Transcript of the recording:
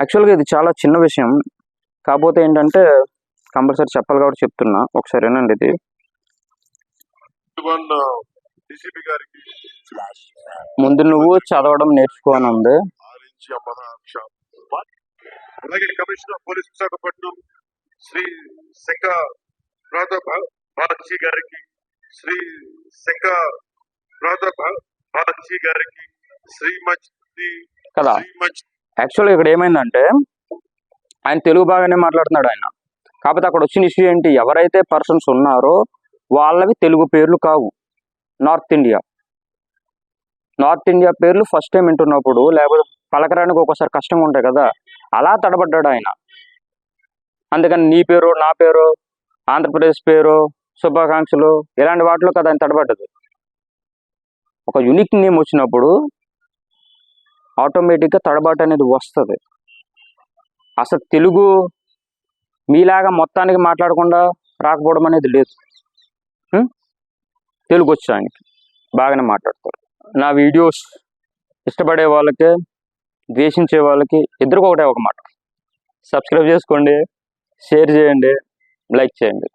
యాక్చువల్గా ఇది చాలా చిన్న విషయం. కాకపోతే ఏంటంటే కంపల్సరీ చెప్పాలి కాబట్టి చెప్తున్నా. ఒకసారి వినండి ఇది. ముందు నువ్వు చదవడం నేర్చుకో అని ఉంది. అలాగే కమిషనర్ పోలీస్ విశాఖపట్నం శ్రీ శంక బాచి గారికి శ్రీ శంక బాచి గారికి శ్రీమతి కదా. యాక్చువల్గా ఇక్కడ ఏమైందంటే ఆయన తెలుగు బాగానే మాట్లాడుతున్నాడు ఆయన. కాకపోతే అక్కడ వచ్చిన ఇష్యూ ఏంటి? ఎవరైతే పర్సన్స్ ఉన్నారో వాళ్ళవి తెలుగు పేర్లు కావు. నార్త్ ఇండియా నార్త్ ఇండియా పేర్లు ఫస్ట్ టైం వింటున్నప్పుడు లేకపోతే పలకరానికి ఒక్కోసారి కష్టంగా ఉంటాయి కదా అలా తడబడ్డాడు ఆయన. అందుకని నీ పేరు నా పేరు ఆంధ్రప్రదేశ్ పేరు శుభాకాంక్షలు ఇలాంటి వాటిలో కదా ఆయన తడబడ్డది ఒక యునిక్ నేమ్ వచ్చినప్పుడు ఆటోమేటిక్గా తడబాటు అనేది వస్తుంది. అసలు తెలుగు మీలాగా మొత్తానికి మాట్లాడకుండా రాకపోవడం అనేది లేదు. తెలుగు వచ్చడానికి బాగానే మాట్లాడతారు. నా వీడియోస్ ఇష్టపడే వాళ్ళకి ద్వేషించే వాళ్ళకి ఇద్దరికి ఒకటే ఒక మాట. సబ్స్క్రైబ్ చేసుకోండి షేర్ చేయండి లైక్ చేయండి.